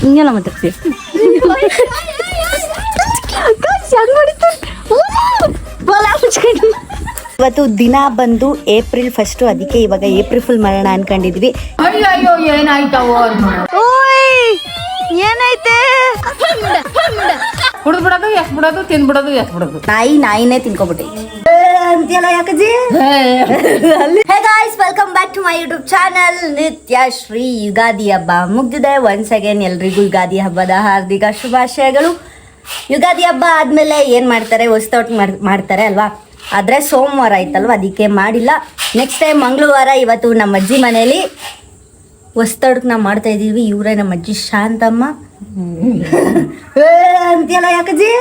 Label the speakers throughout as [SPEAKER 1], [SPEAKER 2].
[SPEAKER 1] ಹಿಂಗೆಲ್ಲ ಮಾತಾಡ್ತೀವಿ ಇವತ್ತು ದಿನ ಬಂದು ಏಪ್ರಿಲ್ ಫಸ್ಟ್ ಅದಕ್ಕೆ ಇವಾಗ ಏಪ್ರಿಲ್ ಫುಲ್ ಮರಣ ಅನ್ಕೊಂಡಿದ್ವಿ. ಏನೈತೆ
[SPEAKER 2] ಕುಡ್ದು ಬಿಡೋದು ಎಸ್ ಬಿಡೋದು ತಿಂದ್ಬಿಡೋದು ಎಸ್ ಬಿಡೋದು
[SPEAKER 1] ನಾಯಿ ನಾಯಿನೇ ತಿನ್ಕೊಬಿಟ್ಟೈತಿ ಅಂತೀಯಲ್ಲ ಯಾಕಜ್ಜಿ? Hey guys welcome back to my YouTube channel Nithya Shri Ugadi ಹಬ್ಬ ಮುಗ್ದಿದೆ. ಒನ್ಸ್ ಅಗೇನ್ ಎಲ್ರಿಗೂ ಯುಗಾದಿ ಹಬ್ಬದ ಹಾರ್ದಿಕ ಶುಭಾಶಯಗಳು. ಯುಗಾದಿ ಹಬ್ಬ ಆದ್ಮೇಲೆ ಏನ್ ಮಾಡ್ತಾರೆ? ಹೊಸ್ತೌಟ್ ಮಾಡ್ತಾರೆ ಅಲ್ವಾ? ಆದ್ರೆ ಸೋಮವಾರ ಆಯ್ತಲ್ವ? ಅದಕ್ಕೆ ಮಾಡಿಲ್ಲ. ನೆಕ್ಸ್ಟ್ ಟೈಮ್ ಮಂಗಳವಾರ ಇವತ್ತು ನಮ್ಮ ಅಜ್ಜಿ ಮನೇಲಿ ಹೊಸ್ತಡ್ಕ್ ನಾವು ಮಾಡ್ತಾ ಇದೀವಿ ಇವರೇ ನಮ್ಮ ಅಜ್ಜಿ ಶಾಂತಮ್ಮ. ಅಂತೀಯಲ್ಲ ಯಾಕಜ್ಜಿ?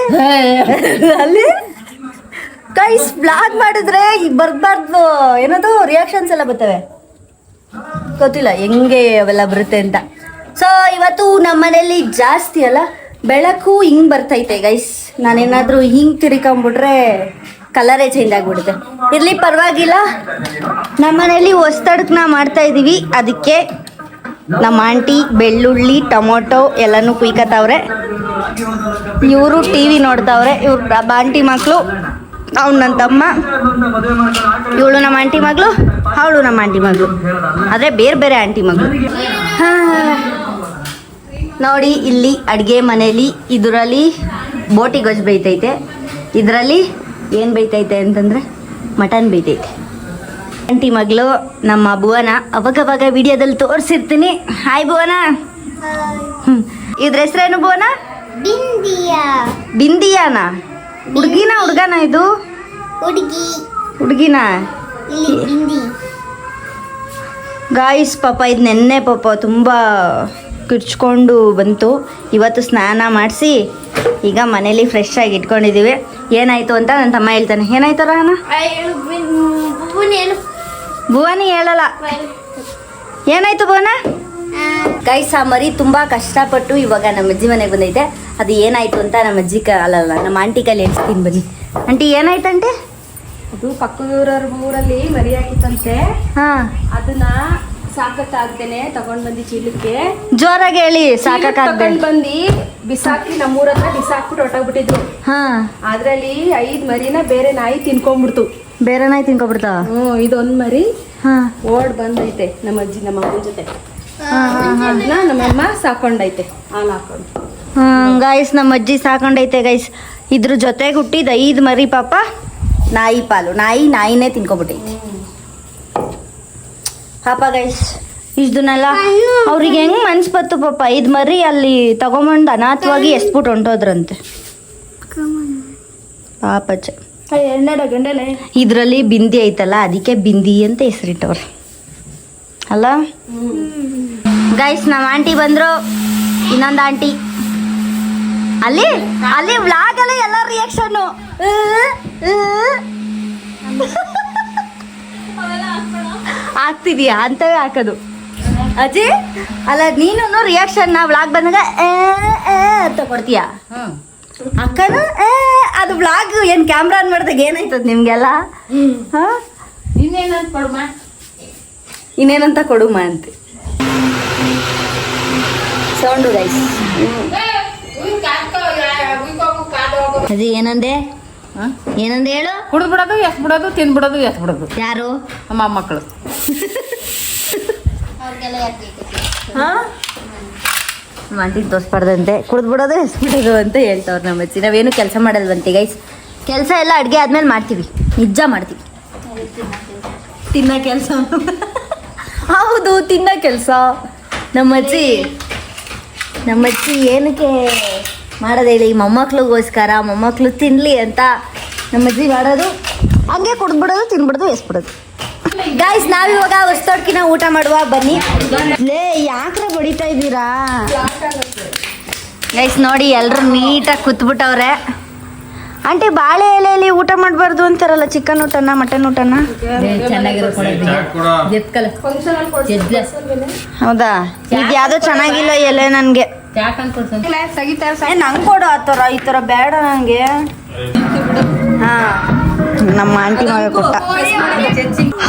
[SPEAKER 1] ಅಲ್ಲಿ? ಕೈಸ್ ಬ್ಲಾಗ್ ಮಾಡಿದ್ರೆ ಬರ್ಬಾರ್ದು ಏನದು ರಿಯಾಕ್ಷನ್ಸ್ ಎಲ್ಲ ಬರ್ತವೆ. ಗೊತ್ತಿಲ್ಲ, ಹೆಂಗೆ ಅವೆಲ್ಲ ಬರುತ್ತೆ ಅಂತ. ಸೊ ಇವತ್ತು ನಮ್ಮ ಮನೇಲಿ ಜಾಸ್ತಿ ಅಲ್ಲ, ಬೆಳಕು ಹಿಂಗ್ ಬರ್ತೈತೆ ಗೈಸ್ ನಾನೇನಾದ್ರೂ ಹಿಂಗ್ ತಿರ್ಕೊಂಬಿಟ್ರೆ ಕಲರೇ ಚೇಂಜ್ ಆಗಿಬಿಡುತ್ತೆ. ಇರ್ಲಿ, ಪರವಾಗಿಲ್ಲ. ನಮ್ಮ ಮನೇಲಿ ಹೊಸ್ತಡ್ಕನ ಮಾಡ್ತಾ ಇದೀವಿ. ಅದಕ್ಕೆ ನಮ್ಮ ಆಂಟಿ, ಬೆಳ್ಳುಳ್ಳಿ, ಟೊಮೊಟೊ ಎಲ್ಲನೂ ಕುಯ್ಕತ್ತವ್ರೆ ಇವರು ಟಿ ವಿ ನೋಡ್ತಾವ್ರೆ. ಇವ್ರ ಆಂಟಿ ಮಕ್ಕಳು ಅವ್ನು ನನ್ನ ತಮ್ಮ. ಇವಳು ನಮ್ಮ ಆಂಟಿ ಮಗಳು ಅವಳು ನಮ್ಮ ಆಂಟಿ ಮಗಳು. ಆದರೆ ಬೇರೆ ಬೇರೆ ಆಂಟಿ ಮಗಳು. ನೋಡಿ ಇಲ್ಲಿ ಅಡುಗೆ ಮನೆಯಲ್ಲಿ ಇದರಲ್ಲಿ ಬೋಟಿ ಗೊಜ್ಜು ಬೈತೈತೆ ಇದರಲ್ಲಿ ಏನು ಬೈತೈತೆ ಅಂತಂದರೆ ಮಟನ್ ಬೈತೈತೆ ಆಂಟಿ ಮಗಳು ನಮ್ಮ ಭುವನ ಅವಾಗವಾಗ ವಿಡಿಯೋದಲ್ಲಿ ತೋರಿಸಿರ್ತೀನಿ. ಹಾಯ್ ಭುವನ. ಹ್ಞೂ ಇದ್ರ ಹೆಸರೇನು ಭುವನ?
[SPEAKER 3] ಬಿಂದಿಯಾ.
[SPEAKER 1] ಬಿಂದಿಯಾನ? ಹುಡುಗಿನ ಹುಡುಗನ ಇದು?
[SPEAKER 3] ಹುಡುಗಿ.
[SPEAKER 1] ಹುಡುಗಿನ? ಗಾಯ್ಸ್ ಪಾಪ ಇದು ನೆನ್ನೆ ಪಾಪ ತುಂಬ ಕಿಚ್ಕೊಂಡು ಬಂತು. ಇವತ್ತು ಸ್ನಾನ ಮಾಡಿಸಿ ಈಗ ಮನೇಲಿ ಫ್ರೆಶ್ ಆಗಿ ಇಟ್ಕೊಂಡಿದ್ದೀವಿ ಏನಾಯ್ತು ಅಂತ ನನ್ನ ತಮ್ಮ ಹೇಳ್ತಾನೆ. ಏನಾಯ್ತು
[SPEAKER 3] ರಹನ?
[SPEAKER 1] ಭುವನಿ ಹೇಳಲ್ಲ. ಏನಾಯ್ತು ಭುವನ? ಗೈಸ್ ಆ ಮರಿ ತುಂಬಾ ಕಷ್ಟಪಟ್ಟು ಇವಾಗ ನಮ್ಮ ಅಜ್ಜಿ ಮನೆಗೆ ಬಂದೈತೆ. ಅದು ಏನಾಯ್ತು ಅಂತ ನಮ್ಮ ಅಜ್ಜಿ ಕಾಲಲ್ಲ ಅಲ್ಲಲ್ಲ ನಮ್ಮ ಆಂಟಿ ಕೈಲಿ ಹೇಳ್ತೀನಿ ಬನ್ನಿ. ಆಂಟಿ ಏನಾಯ್ತಂಟೆ
[SPEAKER 4] ಅದು ಪಕ್ಕದೂರ ಊರಲ್ಲಿ ಮರಿ ಆಗಿತ್ತಂತೆ
[SPEAKER 1] ಹಾಂ.
[SPEAKER 4] ಅದನ್ನ ಸಾಕಕ್ಕಾಗ್ದೇನೆ ತಗೊಂಡ್ ಬಂದಿ ಚೀಲಕ್ಕೆ.
[SPEAKER 1] ಜೋರಾಗಿ ಹೇಳಿ
[SPEAKER 4] ತಗೊಂಡ್ ಬಂದಿ ಬಿಸಾಕಿ ನಮ್ಮೂರ ಹತ್ರ ಬಿಸಾಕ್ಬಿಟ್ಟು ಹೊಟ್ಟೋಗ್ಬಿಟ್ಟಿದ್ರು
[SPEAKER 1] ಹಾ.
[SPEAKER 4] ಅದ್ರಲ್ಲಿ ಐದ್ ಮರಿನ ಬೇರೆ ನಾಯಿ ತಿನ್ಕೊಂಡ್ಬಿಡ್ತು.
[SPEAKER 1] ಬೇರೆ ನಾಯಿ ತಿನ್ಕೊಬಿಡ್ತಾವ
[SPEAKER 4] ಹ್ಮ್ ಇದೊಂದ್ ಮರಿ
[SPEAKER 1] ಹಾ.
[SPEAKER 4] ಓಡ್ ಬಂದೈತೆ ನಮ್ಮ ಅಜ್ಜಿ ನಮ್ಮ ಅಮ್ಮನ ಜೊತೆ. ನಮ್ಮಮ್ಮ ಸಾಕೊಂಡೈತೆ. ಹಾಲು ಹಾಕೊಂಡು.
[SPEAKER 1] ಗಾಯ್ಸ್ ನಮ್ಮ ಅಜ್ಜಿ ಸಾಕೊಂಡೈತೆ ಗೈಸ್ ಇದ್ರ ಜೊತೆಗೆ ಹುಟ್ಟಿದ ಐದು ಮರಿ ಪಾಪ ನಾಯಿ ಪಾಲು. ನಾಯಿ ನಾಯಿನೇ ತಿನ್ಕೊಬಿಟ್ಟೈತಿ ಪಾಪ ಗೈಸ್ ಇಷ್ಟನ್ನೆಲ್ಲ ಅವ್ರಿಗೆ ಹೆಂಗ್ ಮನ್ಸ್ ಬತ್ತು ಪಾಪ? ಐದು ಮರಿ ಅಲ್ಲಿ ತಗೊಂಬಂದು ಅನಾಥವಾಗಿ ಎಸ್ಬಿಟ್ಟು ಹೊಂಟೋದ್ರಂತೆ. ಪಾಪಚ್ಚ ಇದರಲ್ಲಿ ಬಿಂದಿ ಐತಲ್ಲ ಅದಕ್ಕೆ ಬಿಂದಿ ಅಂತ ಹೆಸರಿಟ್ಟವ್ರೆ. ಅಲ್ಲ? ಗೈಸ್ ನಮ್ಮ ಆಂಟಿ ಬಂದ್ರು. ಇನ್ನೊಂದು ಆಂಟಿ ಅಲ್ಲಿ? ಅಲ್ಲಿ ವ್ಲಾಗ್ ಅಲ್ಲಿ ಎಲ್ಲ ರಿಯಾಕ್ಷನ್ ಆಗ್ತಿದ್ಯಾ? ಅಂತವೇ ಹಾಕೋದು. ಅಜ್ಜಿ ಅಲ್ಲ ನೀನು ರಿಯಾಕ್ಷನ್ ವ್ಲಾಗ್ ಬಂದಾಗ ಅಂತ ಕೊಡ್ತೀಯ? ಅಕ್ಕನು ಏ ಅದು ವ್ಲಾಗ್ ಏನು ಕ್ಯಾಮ್ರಾ ಆನ್ ಮಾಡಿದಾಗ ಏನಾಯ್ತದ ನಿಮ್ಗೆಲ್ಲ? ಹಾ?
[SPEAKER 2] ಇನ್ನೇನಂತ ಕೊಡಮ್ಮ
[SPEAKER 1] ಇನ್ನೇನಂತ ಕೊಡುಮ ಅಂತ. ಸೌಂಡು ಗೈಸ್ ಅದು ಏನಂದೆ? ಏನಂದ ಹೇಳು?
[SPEAKER 2] ಕುಡ್ದು ಬಿಡೋದು ಎಸ್ ಬಿಡೋದು ತಿಂದ್ಬಿಡೋದು ಎಸ್ ಬಿಡೋದು
[SPEAKER 1] ಯಾರು?
[SPEAKER 2] ನಮ್ಮ ಮಕ್ಕಳು.
[SPEAKER 3] ಅವ್ರಿಗೆಲ್ಲ ಯಾಕೆ
[SPEAKER 1] ಹಾ? ಮಂಟಿಗೆ ತೋರಿಸ್ಬಾರ್ದಂತೆ ಕುಡ್ದು ಬಿಡೋದು ಎಸ್ಬಿಡೋದು ಅಂತ ಹೇಳ್ತಾವ್ರು ನಮ್ಮ ಅಜ್ಜಿ. ನಾವೇನು ಕೆಲಸ ಮಾಡಲ್ವಂತೆ ಗೈಸ್ ಕೆಲಸ ಎಲ್ಲ ಅಡುಗೆ ಆದ್ಮೇಲೆ ಮಾಡ್ತೀವಿ. ನಿಜ ಮಾಡ್ತೀವಿ. ತಿನ್ನೋ ಕೆಲಸ. ಹೌದು ತಿನ್ನೋ ಕೆಲಸ. ನಮ್ಮ ಅಜ್ಜಿ. ನಮ್ಮ ಅಜ್ಜಿ ಏನಕ್ಕೆ ಮಾಡೋದು ಹೇಳಿ ಮೊಮ್ಮಕ್ಳಿಗೋಸ್ಕರ ಮೊಮ್ಮಕ್ಳು ತಿನ್ನಲಿ ಅಂತ ನಮ್ಮ ಅಜ್ಜಿ ಮಾಡೋದು. ಹಂಗೆ ಕುಡ್ದ್ಬಿಡೋದು ತಿನ್ಬಿಡೋದು ಎಸ್ಬಿಡೋದು. ಗಾಯ್ಸ್ ನಾವಿವಾಗ ಹೊಸ್ತೊಡ್ಕಿನ ಊಟ ಮಾಡುವ ಬನ್ನಿ. ಲೇ ಯಾಕ್ರೆ ಬಡಿತಾ ಇದ್ದೀರಾ? ಗೈಸ್ ನೋಡಿ ಎಲ್ಲರೂ ನೀಟಾಗಿ ಕೂತ್ಬಿಟ್ಟವ್ರೆ. ಆಂಟಿ ಬಾಳೆ ಎಲೆಯಲ್ಲಿ ಊಟ ಮಾಡಬಾರ್ದು ಅಂತಾರಲ್ಲ ಚಿಕನ್ ಊಟನ ಮಟನ್ ಊಟನ? ಹೌದಾ? ಇದು ಯಾವುದೋ ಚೆನ್ನಾಗಿಲ್ಲ ಎಲೆ ನನಗೆ. ನಂಗೆ ಕೊಡು ಆ ಥರ ಈ ಥರ ಬೇಡ ನನಗೆ ಹಾ. ನಮ್ಮ ಆಂಟಿ ಮಗ ಕೊಟ್ಟ.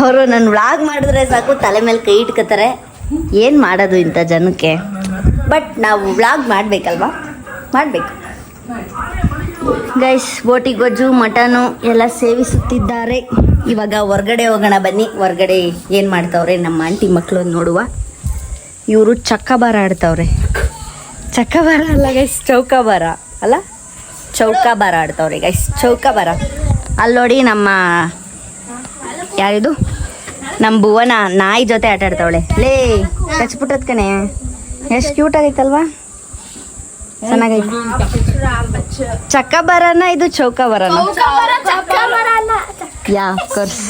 [SPEAKER 1] ಅವರು ನನ್ನ ವ್ಲಾಗ್ ಮಾಡಿದ್ರೆ ಸಾಕು ತಲೆ ಮೇಲೆ ಕೈ ಇಟ್ಕೋತಾರೆ. ಏನು ಮಾಡೋದು ಇಂಥ ಜನಕ್ಕೆ? ಬಟ್ ನಾವು ವ್ಲಾಗ್ ಮಾಡಬೇಕಲ್ವಾ? ಮಾಡಬೇಕು. ಗೈಸ್ ಬೋಟಿ ಗೊಜ್ಜು ಮಟನು ಎಲ್ಲ ಸೇವಿಸುತ್ತಿದ್ದಾರೆ. ಇವಾಗ ಹೊರ್ಗಡೆ ಹೋಗೋಣ ಬನ್ನಿ. ಹೊರ್ಗಡೆ ಏನು ಮಾಡ್ತಾವ್ರೆ? ನಮ್ಮ ಆಂಟಿ ಮಕ್ಕಳು ನೋಡುವ. ಇವರು ಚಕ್ಕಬಾರ ಆಡ್ತಾವ್ರೆ. ಚಕ್ಕಬಾರ ಅಲ್ಲ ಗೈಸ್ ಚೌಕಾಬಾರ ಅಲ್ಲ? ಚೌಕಾಬಾರ ಆಡ್ತಾವ್ರಿ ಗೈಸ್ ಚೌಕಾಬಾರ. ಅಲ್ಲಿ ನೋಡಿ ನಮ್ಮ ಯಾರಿದು? ನಮ್ಮ ಭುವನ ನಾಯಿ ಜೊತೆ ಆಟ ಆಡ್ತಾವಳೆ. ಲೇ ಕಚ್ಬಿಟ್ಟದ್ ಕಣೆ. ಎಷ್ಟು ಕ್ಯೂಟ್ ಆಗೈತಲ್ವಾ? ಚೆನ್ನಾಗೈತೆ. ಚಕ್ಕಬಾರನ ಇದು ಚೌಕಾಬಾರನ? ಯಾ ಕೋರ್ಸ್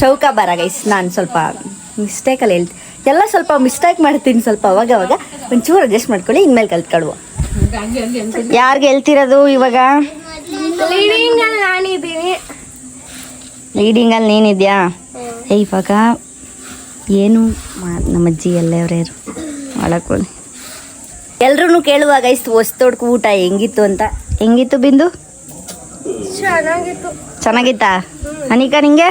[SPEAKER 1] ಚೌಕಾಬಾರ ಗೈಸ್ ನಾನು ಸ್ವಲ್ಪ ಮಿಸ್ಟೇಕಲ್ಲಿ ಹೇಳ್ತೀನಿ ಎಲ್ಲ ಸ್ವಲ್ಪ ಮಿಸ್ಟೇಕ್ ಮಾಡ್ತೀನಿ ಸ್ವಲ್ಪ ಅವಾಗ ಅವಾಗ. ಒಂಚೂರು ಅಡ್ಜಸ್ಟ್ ಮಾಡ್ಕೊಳ್ಳಿ ಇನ್ಮೇಲೆ ಕಲ್ತ್ಕೊಳ್ಳುವ ಯಾರಿಗೆ ಹೇಳ್ತಿರೋದು ಇವಾಗ? ಲೀಡಿಂಗಲ್ಲಿ ನೀನಿದ್ಯಾ? ಏ ಇವಾಗ ಏನು ನಮ್ಮ ಅಜ್ಜಿ ಎಲ್ಲವ್ರೇ ಒಳಗೆ ಹೋಗಿ. ಎಲ್ರೂ ಕೇಳುವಾಗ ಇಷ್ಟು ಹೊಸ್ತೊಡ್ಕು ಊಟ ಹೆಂಗಿತ್ತು ಅಂತ. ಹೆಂಗಿತ್ತು ಬಿಂದು?
[SPEAKER 3] ಚೆನ್ನಾಗಿತ್ತು.
[SPEAKER 1] ಚೆನ್ನಾಗಿತ್ತಾ? ಅನಿಕಾ ನಿಂಗೆ?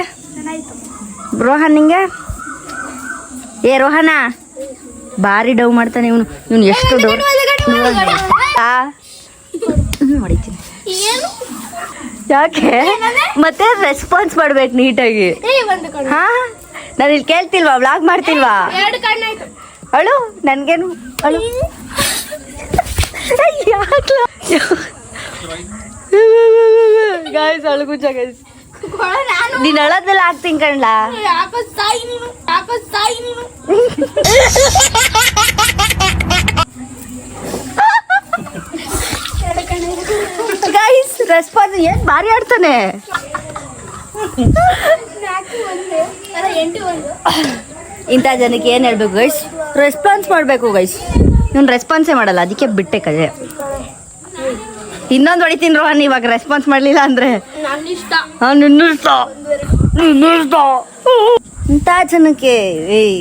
[SPEAKER 1] ರೋಹನ್ ನಿಂಗೆ? ಏ ರೋಹನ, ಭಾರಿ ಡವ್ ಮಾಡ್ತಾನೆ ಇವನು. ಇವನು ಎಷ್ಟು ಡವ್ ಹೊಡಿತೀನಿ. ಯಾಕೆ? ಮತ್ತೆ ರೆಸ್ಪಾನ್ಸ್ ಮಾಡ್ಬೇಕು ನೀಟಾಗಿ. ಹಾ? ನಾನು ಇಲ್ಲಿ ಕೇಳ್ತಿಲ್ವಾ? ವ್ಲಾಗ್ ಮಾಡ್ತಿಲ್ವಾ? ಅಳು, ನನ್ಗೇನು ಅಳು. ಗಾಯ್ಸ್ ಅಳುಗುಜ ಗೈಸ್
[SPEAKER 3] ನಾನು
[SPEAKER 1] ಅಳೋದೆಲ್ಲ ಆಗ್ತೀನಿ ಕಣ್ಲಾ? ಗೈಸ್ ರೆಸ್ಪಾನ್ಸ್ ಏನ್ ಭಾರಿ ಆಡ್ತಾನೆ? ಇಂಥ ಜನಕ್ಕೆ ಏನು ಹೇಳ್ಬೇಕು ಗೈಸ್ ರೆಸ್ಪಾನ್ಸ್ ಮಾಡಬೇಕು ಗೈಸ್ ಇವ್ನು ರೆಸ್ಪಾನ್ಸೇ ಮಾಡಲ್ಲ ಅದಕ್ಕೆ ಬಿಟ್ಟೆ ಕಜೆ ಇನ್ನೊಂದು ಹೊಡಿತೀನಿ ರೋಹನ್ ಇವಾಗ ರೆಸ್ಪಾನ್ಸ್ ಮಾಡಲಿಲ್ಲ ಅಂದ್ರೆ? ಇಂಥ ಜನಕ್ಕೆ ಏಯ್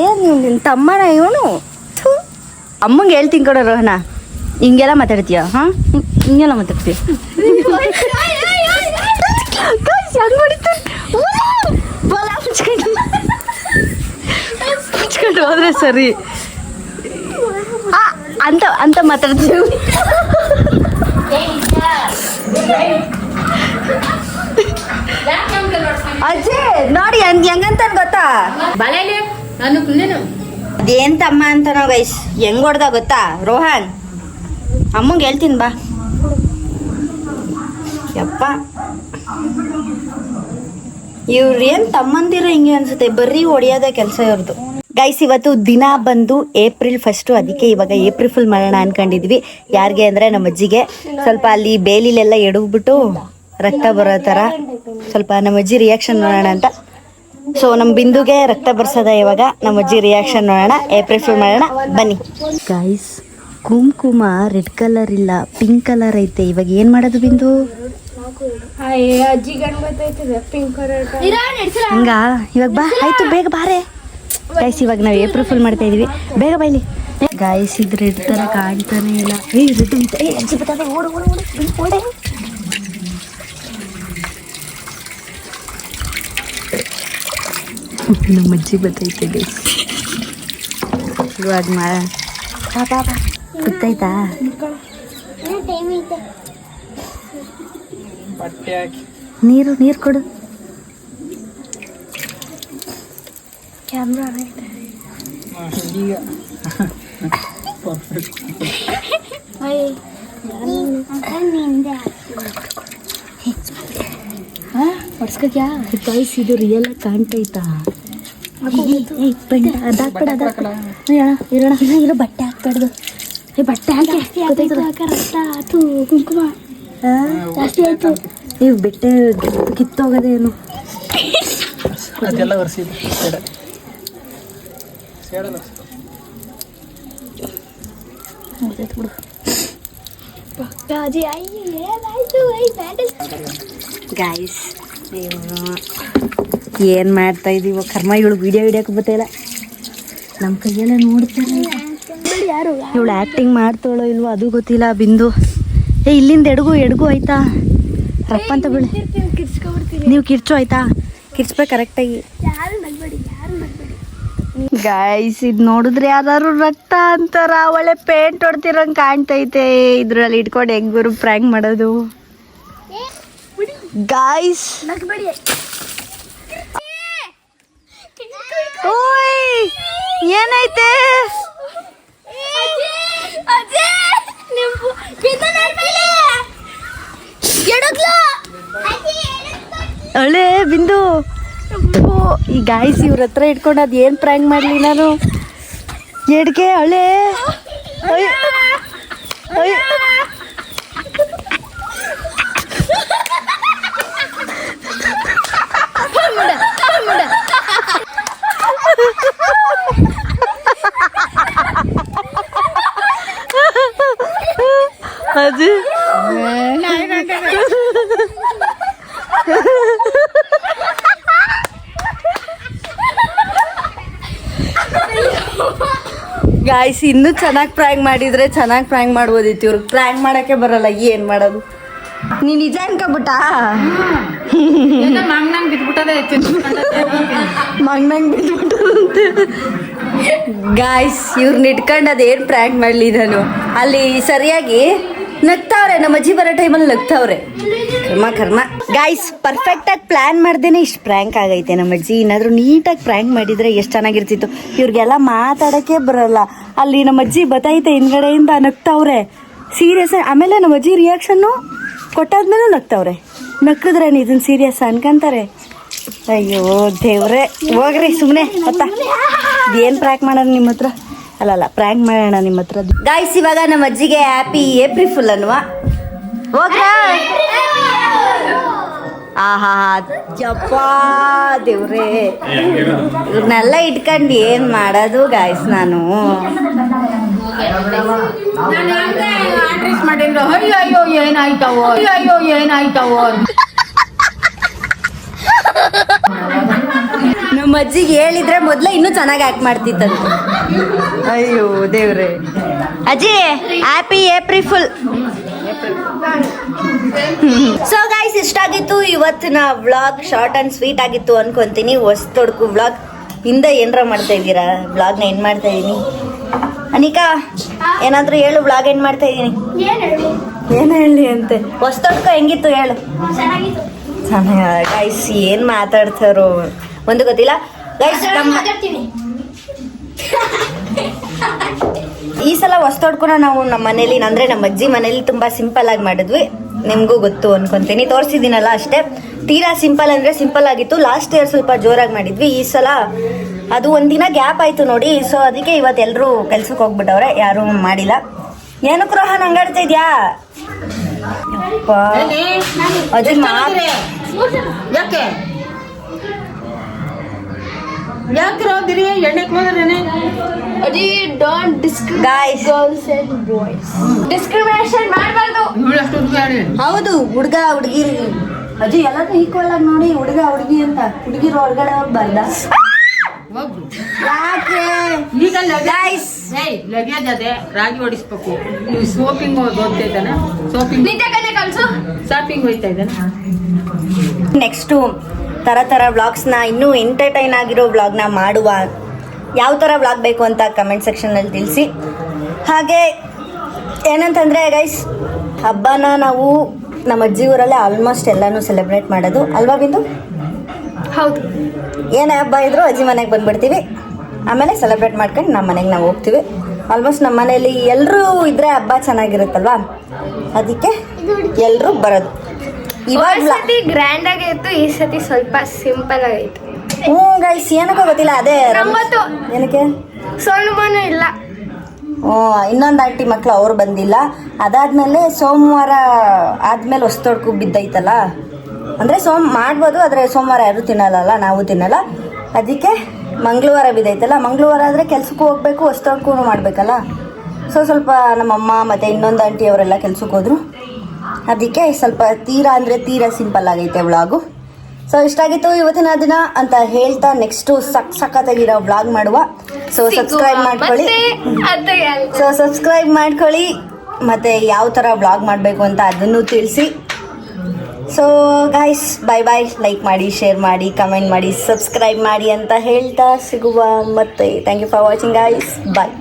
[SPEAKER 1] ಏನು ನಿನ್ನ ತಮ್ಮನ ಇವನು? ಅಮ್ಮಂಗೆ ಹೇಳ್ತೀನಿ ಕೊಡೋ ರೋಹನ. ಹಿಂಗೆಲ್ಲ ಮಾತಾಡ್ತೀಯ ಹಾಂ? ಹಿಂಗೆಲ್ಲ ಮಾತಾಡ್ತೀಯ. ಮುಚ್ಕೊಂಡು ಹೋದ್ರೆ ಸರಿ. ಆ, ಅಂತ ಅಂತ ಮಾತಾಡ್ತೀವಿ. ಅಜ್ಜಿ ನೋಡಿ ಹೆಂಗ್ ಹೆಂಗಂತ ಗೊತ್ತಾ? ಅದೇನ್ ತಮ್ಮ ಅಂತ ನಾವು ಗೈಸ್ ಹೆಂಗ್ ಹೊಡ್ದ ಗೊತ್ತಾ? ರೋಹನ್ ಅಮ್ಮಂಗೆ ಹೇಳ್ತೀನಿ ಬಾ. ಯಪ್ಪ. ಇವ್ರು ಏನ್ ತಮ್ಮಂದಿರ ಹಿಂಗೆ ಅನ್ಸುತ್ತೆ? ಬರೀ ಹೊಡಿಯೋದ ಕೆಲಸ ಇವ್ರದ್ದು ಗೈಸ್ ಇವತ್ತು ದಿನ ಬಂದು ಏಪ್ರಿಲ್ ಫಸ್ಟು ಅದಕ್ಕೆ ಇವಾಗ ಏಪ್ರಿಲ್ ಫುಲ್ ಮಾಡೋಣ ಅನ್ಕೊಂಡಿದ್ವಿ. ಯಾರಿಗೆ ಅಂದ್ರೆ ನಮ್ಮ ಅಜ್ಜಿಗೆ. ಸ್ವಲ್ಪ ಅಲ್ಲಿ ಬೇಲಿಲೆಲ್ಲ ಎಡಗ್ಬಿಟ್ಟು ರಕ್ತ ಬರೋ ಥರ ಸ್ವಲ್ಪ ನಮ್ಮ ಅಜ್ಜಿ ರಿಯಾಕ್ಷನ್ ನೋಡೋಣ ಅಂತ. ಸೊ ನಮ್ಮ ಬಿಂದುಗೆ ರಕ್ತ ಬರ್ಸದ ಇವಾಗ. ನಮ್ಮ ಅಜ್ಜಿ ರಿಯಾಕ್ಷನ್ ನೋಡೋಣ. ಏಪ್ರಿಲ್ ಫುಲ್ ಮಾಡೋಣ ಬನ್ನಿ. ಗೈಸ್ ಕುಂಕುಮ ರೆಡ್ ಕಲರ್ ಇಲ್ಲ ಪಿಂಕ್ ಕಲರ್ ಐತೆ. ಇವಾಗ ಏನು ಮಾಡೋದು ಬಿಂದು?
[SPEAKER 3] ಅಜ್ಜಿ ಗಂಡು ಗೊತ್ತೈತದೆ ಪಿಂಕ್ ಕಲರ್
[SPEAKER 1] ಹಂಗ? ಇವಾಗ ಬಾ. ಆಯ್ತು ಬೇಗ ಬಾರೆ. ಗೈಸ್ ಇವಾಗ ನಾವು ಏಪ್ರಿಲ್ ಫುಲ್ ಮಾಡ್ತಾ ಇದೀವಿ. ಬೇಗ ಬೈಲಿ. ಗಾಯ್ಸ್ ಇದ್ರೆ ರೆಡ್ ತರ ಕಾಣ್ತಾನೆ ಇಲ್ಲ. ಏ ರೆಡ್ ಏ ಅಜ್ಜಿ ಬರ್ತದೆ ಓಡು ಓಡು ಓಡು. ಬಿಂದು, ಓಡೆ. ನಮ್ಮ ಅಜ್ಜಿ ಬರ್ತೈತೆ ಗೈಸ್ ಇವಾಗ ಗೊತ್ತಾಯ್ತಾ
[SPEAKER 3] ಐತೆ.
[SPEAKER 1] ನೀರು ನೀರು ಕೊಡು.
[SPEAKER 3] ಕ್ಯಾಮ್ರಾ
[SPEAKER 1] ಹೊಡ್ಸ್ಕೊಕ್ಯಾ ಗೈಸ್ ಇದು ರಿಯಲ್ ಆಗಿ ಕಾಣ್ತೈತಾ ಏಯ್ ಬೆಂಡ ಅದಾಕ್ಬೇಡ ಅದಾಕ್ಬೇಡ ಇರೋಣ ಇರೋ ಬಟ್ಟೆ ಹಾಕ್ಬಾರ್ದು ಏ ಬಟ್ಟೆ ಹಾಕಿ
[SPEAKER 3] ಆತು ಕುಂಕುಮ ಜಾಸ್ತಿ ಆಯ್ತು
[SPEAKER 1] ನೀವು ಬೆಟ್ಟೆ ಕಿತ್ತೋಗದೇನು
[SPEAKER 5] ಅದೆಲ್ಲ ಒರೆಸಿದ್ದು ಸೇಡ ಸೇಡಲ್ಲ
[SPEAKER 3] ಅಜ್ಜಿ ಅಯ್ಯ ಏನಾಯ್ತು ಐ ಬ್ಯಾಂಡೇಜ್
[SPEAKER 1] ಗಾಯ್ಸ್ ಏನು ಮಾಡ್ತಾ ಇದೀವ? ಕರ್ಮ ಇವಳು ವಿಡಿಯೋ ಹಿಡಿಯೋಕೆ ಬತ್ತಿಲ್ಲ ನಮ್ಮ ಕೈಯೆಲ್ಲ ನೋಡ್ತಾರೆ
[SPEAKER 3] ಯಾರು
[SPEAKER 1] ಇವಳು ಆ್ಯಕ್ಟಿಂಗ್ ಮಾಡ್ತಾಳೋ ಇಲ್ವೋ ಅದು ಗೊತ್ತಿಲ್ಲ ಬಿಂದು. ಏ ಇಲ್ಲಿಂದ ಎಡಗು ಎಡಗು ಆಯ್ತಾ? ರಪ್ಪ ಅಂತ ಬೀಳಿ ನೀವು ಕಿರ್ಚು ಆಯ್ತಾ? ಕಿರ್ಚ್ಬೇಕು ಕರೆಕ್ಟಾಗಿ
[SPEAKER 3] ಯಾರು
[SPEAKER 1] ಗೈಸ್ ಇದ್ ನೋಡಿದ್ರೆ ಯಾರು ರಕ್ತ ಅಂತಾರ, ಒಳ್ಳೆ ಪೇಂಟ್ ಹೊಡ್ತಿರಂಗ್ ಕಾಣ್ತೈತೆ. ಇದ್ರಲ್ಲಿ ಇಟ್ಕೊಂಡು ಗುರು ಪ್ರ್ಯಾಂಕ್ ಮಾಡೋದು. ಗಾಯ್ಸ್ ಏನೈತೆ? ಅಳೆ, ಬಿಂದು. ಈ ಗಾಯ್ಸ್ ಇವ್ರ ಹತ್ರ ಇಟ್ಕೊಂಡು ಅದು ಏನು ಪ್ರ್ಯಾಂಕ್ ಮಾಡ್ಲಿ ನಾನು? ಎಡ್ಗೆ ಹಳೆ. ಅದು ಗಾಯ್ಸ್ ಇನ್ನೂ ಚೆನ್ನಾಗಿ ಪ್ರ್ಯಾಂಕ್ ಮಾಡಿದ್ರೆ ಚೆನ್ನಾಗಿ ಪ್ರ್ಯಾಂಕ್ ಮಾಡ್ಬೋದಿತ್ತು ಇವ್ರಿಗೆ ಪ್ರ್ಯಾಂಕ್ ಮಾಡೋಕ್ಕೆ ಬರಲ್ಲ ಏನು ಮಾಡೋದು? ನೀ ನಿಜ ಅನ್ಕೊಬಿಟ್ಟಾ?
[SPEAKER 2] ಮಂಗ್ನಂಗೆ ಬಿದ್ಬಿಟ್ಟದೆ
[SPEAKER 1] ಮಂಗ್ನಂಗೆ ಬಿದ್ಬಿಟ್ಟದಂತೆ. ಗಾಯ್ಸ್ ಇವ್ರನ್ನ ಇಟ್ಕೊಂಡು ಅದೇನು ಪ್ರ್ಯಾಂಕ್ ಮಾಡಲಿ ನಾನು ಅಲ್ಲಿ ಸರಿಯಾಗಿ ನಗ್ತಾವ್ರೆ ನಮ್ಮ ಅಜ್ಜಿ ಬರೋ ಟೈಮಲ್ಲಿ ನಗ್ತಾವ್ರೆ. ಕರ್ಮ ಕರ್ಮ. ಗಾಯ್ಸ್ ಪರ್ಫೆಕ್ಟ್ ಆಗಿ ಪ್ಲಾನ್ ಮಾಡ್ದೇನೆ ಇಷ್ಟು ಪ್ರ್ಯಾಂಕ್ ಆಗೈತೆ ನಮ್ಮ ಅಜ್ಜಿ. ಏನಾದರೂ ನೀಟಾಗಿ ಪ್ರ್ಯಾಂಕ್ ಮಾಡಿದ್ರೆ ಎಷ್ಟು ಚೆನ್ನಾಗಿರ್ತಿತ್ತು. ಇವ್ರಿಗೆಲ್ಲ ಮಾತಾಡಕ್ಕೆ ಬರಲ್ಲ. ಅಲ್ಲಿ ನಮ್ಮ ಅಜ್ಜಿ ಬತ್ತೈತೆ ಹಿಂದ್ಗಡೆಯಿಂದ ನಗ್ತಾವ್ರೆ. ಸೀರಿಯಸ್ ಆಮೇಲೆ ನಮ್ಮ ಅಜ್ಜಿ ರಿಯಾಕ್ಷನ್ನು ಕೊಟ್ಟಾದ್ಮೇಲೆ ನಗ್ತಾವ್ರೆ. ನಕ್ಕಿದ್ರೆ ಇದನ್ನ ಸೀರಿಯಸ್ ಅನ್ಕಂತಾರೆ. ಅಯ್ಯೋ, ದೇವ್ರೆ. ಹೋಗ್ರಿ ಸುಮ್ಮನೆ ಗೊತ್ತಾ ಏನ್ ಪ್ರ್ಯಾಂಕ್ ಮಾಡೋಣ ನಿಮ್ಮ ಹತ್ರ? ಅಲ್ಲಲ್ಲ ಪ್ರ್ಯಾಂಕ್ ಮಾಡೋಣ ನಿಮ್ಮ ಹತ್ರ. ಗಾಯ್ಸ್ ಇವಾಗ ನಮ್ಮ ಅಜ್ಜಿಗೆ ಹ್ಯಾಪಿ ಏಪ್ರಿಲ್ ಫುಲ್ ಅನ್ವಾ ಹೋಗ್ರ ಆಹಾ ಜಪ್ಪ ದೇವ್ರೆ. ಇವ್ರನ್ನೆಲ್ಲ ಇಟ್ಕೊಂಡು ಏನು ಮಾಡೋದು ಗಾಯ್ಸ್ ನಾನು.
[SPEAKER 2] ಅಯ್ಯೋ ಅಯ್ಯೋ ಏನಾಯ್ತವೋ ಅಯ್ಯೋ ಅಯ್ಯೋ ಏನಾಯ್ತವೋ ಅಂತ.
[SPEAKER 1] ನಮ್ಮ ಅಜ್ಜಿಗೆ ಹೇಳಿದ್ರೆ ಮೊದಲೇ ಇನ್ನೂ ಚೆನ್ನಾಗಿ ಆಕ್ಟ್ ಮಾಡ್ತಿತ್ತಂತೆ. ಅಯ್ಯೋ ದೇವ್ರೆ. ಅಜ್ಜಿ happy April fool so guys ಇಷ್ಟಾಗಿತ್ತು. ಇವತ್ತಿನ ವ್ಲಾಗ್ ಶಾರ್ಟ್ ಅಂಡ್ ಸ್ವೀಟ್ ಆಗಿತ್ತು ಅನ್ಕೊಂತೀನಿ. ಹೊಸ ತೊಡಕು ವ್ಲಾಗ್ ಹಿಂದೆ ಏನರ ಮಾಡ್ತಾ ಇದ್ದೀರಾ? ವ್ಲಾಗ್ನ ಏನು ಮಾಡ್ತಾ ಇದ್ದೀನಿ ಅನಿಕಾ ಏನಾದರೂ ಹೇಳು ವ್ಲಾಗ್ ಏನು ಮಾಡ್ತಾ ಇದ್ದೀನಿ
[SPEAKER 3] ಏನ್ ಹೇಳಿ
[SPEAKER 1] ಏನು ಹೇಳಿ ಅಂತೆ? ಹೊಸ ತೊಡಕು ಹೆಂಗಿತ್ತು ಹೇಳು?
[SPEAKER 3] ಚೆನ್ನಾಗಿತ್ತು
[SPEAKER 1] ಗೈಸ್ ಏನು ಮಾತಾಡ್ತಾರೋ? ಒಂದು ಗೊತ್ತಿಲ್ಲ. ಗೈಸ್ ನಮ್ಮ
[SPEAKER 3] ಮಾತಾಡ್ತೀನಿ.
[SPEAKER 1] ಈ ಸಲ ಹೊಸ್ತೊಡ್ಕೊಂಡು ನಾವು ನಮ್ಮ ಮನೇಲಿ ಅಂದ್ರೆ ನಮ್ಮ ಅಜ್ಜಿ ಮನೇಲಿ ತುಂಬಾ ಸಿಂಪಲ್ ಆಗಿ ಮಾಡಿದ್ವಿ. ನಿಮಗೂ ಗೊತ್ತು ಅನ್ಕೊಂತೀನಿ. ತೋರಿಸಿದ್ದೀನಲ್ಲ ಅಷ್ಟೇ. ತೀರಾ ಸಿಂಪಲ್ ಅಂದ್ರೆ ಸಿಂಪಲ್ ಆಗಿತ್ತು. ಲಾಸ್ಟ್ ಇಯರ್ ಸ್ವಲ್ಪ ಜೋರಾಗಿ ಮಾಡಿದ್ವಿ. ಈ ಸಲ ಅದು ಒಂದಿನ ಗ್ಯಾಪ್ ಆಯ್ತು ನೋಡಿ. ಸೊ ಅದಕ್ಕೆ ಇವತ್ತೆಲ್ಲರೂ ಕೆಲ್ಸಕ್ಕೆ ಹೋಗ್ಬಿಟ್ಟವ್ರೆ. ಯಾರು ಮಾಡಿಲ್ಲ. ಏನಕ್ಕೆ ರೋಹನ್ ಹಂಗಾಡ್ತಾ ಇದ್ಯಾ. ಅಜ್ಜಿ
[SPEAKER 2] ಯಾಕೆ ಎಣ್ಣೆ ಹೋದಿರಿ
[SPEAKER 3] ಅಜಿ don't discriminate
[SPEAKER 1] guys
[SPEAKER 3] girls and boys discrimination ಮಾಡಬಾರ್ದು.
[SPEAKER 1] ಹೌದು ಹುಡುಗ ಹುಡುಗಿ. ಅಜ್ಜಿ ಎಲ್ಲರೂ ಈಕ್ವಲ್ ಆಗಿ ನೋಡಿ ಹುಡುಗ ಹುಡುಗಿ ಅಂತ. ಹುಡುಗಿರು ಹೊರಗಡೆ ಹೋಗಿ
[SPEAKER 2] ಹೋಗ್ರು
[SPEAKER 1] ಯಾಕೆ?
[SPEAKER 2] ಈಗ
[SPEAKER 1] ಗೈಸ್
[SPEAKER 2] ಲಗೇಜ್ ಅದೇ ರಾಗಿ ಓಡಿಸ್ಬೇಕು. ನೀವು ಸೋಪಿಂಗ್ ಹೋಗ್ತಾ ಇದ್ದಾನ. ಸೋಪಿಂಗ್
[SPEAKER 3] ನಿಜ ಕಲೆ ಕಲ್ಸು.
[SPEAKER 2] ಶಾಪಿಂಗ್ ಹೋಯ್ತಾ ಇದ್ದಾನೆ.
[SPEAKER 1] ನೆಕ್ಸ್ಟು ಥರ ಥರ ವ್ಲಾಗ್ಸ್ನ ಇನ್ನೂ ಎಂಟರ್ಟೈನ್ ಆಗಿರೋ ವ್ಲಾಗ್ನ ಮಾಡುವ ಯಾವ ಥರ ವ್ಲಾಗ್ ಬೇಕು ಅಂತ ಕಮೆಂಟ್ ಸೆಕ್ಷನಲ್ಲಿ ತಿಳಿಸಿ. ಹಾಗೆ ಏನಂತಂದರೆ ಗೈಸ್ ಹಬ್ಬನ ನಾವು ನಮ್ಮ ಅಜ್ಜಿ ಊರಲ್ಲೇ ಆಲ್ಮೋಸ್ಟ್ ಎಲ್ಲನೂ ಸೆಲೆಬ್ರೇಟ್ ಮಾಡೋದು. ಅಲ್ವಾ ಬಿಂದು?
[SPEAKER 3] ಹೌದು.
[SPEAKER 1] ಏನೇ ಹಬ್ಬ ಇದ್ರೂ ಅಜ್ಜಿ ಮನೆಗೆ ಬಂದ್ಬಿಡ್ತೀವಿ. ಆಮೇಲೆ ಸೆಲೆಬ್ರೇಟ್ ಮಾಡ್ಕೊಂಡು ನಮ್ಮ ಮನೆಗೆ ನಾವು ಹೋಗ್ತೀವಿ. ಆಲ್ಮೋಸ್ಟ್ ನಮ್ಮ ಮನೇಲಿ ಎಲ್ಲರೂ ಇದ್ರೆ ಹಬ್ಬ ಚೆನ್ನಾಗಿರುತ್ತಲ್ವಾ? ಅದಕ್ಕೆ ಎಲ್ಲರೂ ಬರೋದು. ಇವಾಗ
[SPEAKER 3] ಸತಿ ಗ್ರ್ಯಾಂಡ್ ಆಗಿತ್ತು ಈ ಸತಿ ಸ್ವಲ್ಪ ಸಿಂಪಲ್ ಆಗಿತ್ತು
[SPEAKER 1] ಹ್ಞೂ ಗೈಸ್ ಏನಕ್ಕೋ ಗೊತ್ತಿಲ್ಲ ಅದೇ
[SPEAKER 3] ನಮ್ಮತ್ತು
[SPEAKER 1] ಏನಕ್ಕೆ?
[SPEAKER 3] ಸೊಲ್ಮನು ಇಲ್ಲ.
[SPEAKER 1] ಇನ್ನೊಂದು ಆಂಟಿ ಮಕ್ಕಳು ಅವ್ರು ಬಂದಿಲ್ಲ. ಅದಾದ್ಮೇಲೆ ಸೋಮವಾರ ಆದ್ಮೇಲೆ ಹೊಸ್ತೊಡ್ಕು ಬಿದ್ದೈತಲ್ಲ? ಅಂದರೆ ಸೋಮ್ ಮಾಡ್ಬೋದು ಆದರೆ ಸೋಮವಾರ ಯಾರು ತಿನ್ನಲ್ಲ ನಾವು ತಿನ್ನಲ್ಲ. ಅದಕ್ಕೆ ಮಂಗಳವಾರ ಬಿದ್ದೈತಲ್ಲ ಮಂಗಳವಾರ ಆದರೆ ಕೆಲ್ಸಕ್ಕೂ ಹೋಗ್ಬೇಕು ಹೊಸ್ತೊಡ್ಕು ಮಾಡಬೇಕಲ್ಲ? ಸೊ ಸ್ವಲ್ಪ ನಮ್ಮಮ್ಮ ಮತ್ತು ಇನ್ನೊಂದು ಆಂಟಿ ಅವರೆಲ್ಲ ಕೆಲ್ಸಕ್ಕೆ ಹೋದ್ರು. ಅದಕ್ಕೆ ಸ್ವಲ್ಪ ತೀರಾ ಅಂದರೆ ತೀರಾ ಸಿಂಪಲ್ ಆಗೈತೆ ವ್ಲಾಗು. ಸೊ ಇಷ್ಟಾಗಿತ್ತು ಇವತ್ತಿನ ದಿನ ಅಂತ ಹೇಳ್ತಾ ನೆಕ್ಸ್ಟು ಸಕ್ ಸಖತ್ತಾಗಿರೋ ವ್ಲಾಗ್ ಮಾಡುವ. ಸೊ ಸಬ್ಸ್ಕ್ರೈಬ್ ಮಾಡ್ಕೊಳ್ಳಿ. ಸೊ ಸಬ್ಸ್ಕ್ರೈಬ್ ಮಾಡ್ಕೊಳ್ಳಿ. ಮತ್ತು ಯಾವ ಥರ ವ್ಲಾಗ್ ಮಾಡಬೇಕು ಅಂತ ಅದನ್ನು ತಿಳಿಸಿ. So guys bye bye like ಮಾಡಿ ಶೇರ್ ಮಾಡಿ ಕಮೆಂಟ್ ಮಾಡಿ ಸಬ್ಸ್ಕ್ರೈಬ್ ಮಾಡಿ ಅಂತ ಹೇಳ್ತಾ ಸಿಗುವ ಮತ್ತೆ. Thank you for watching guys bye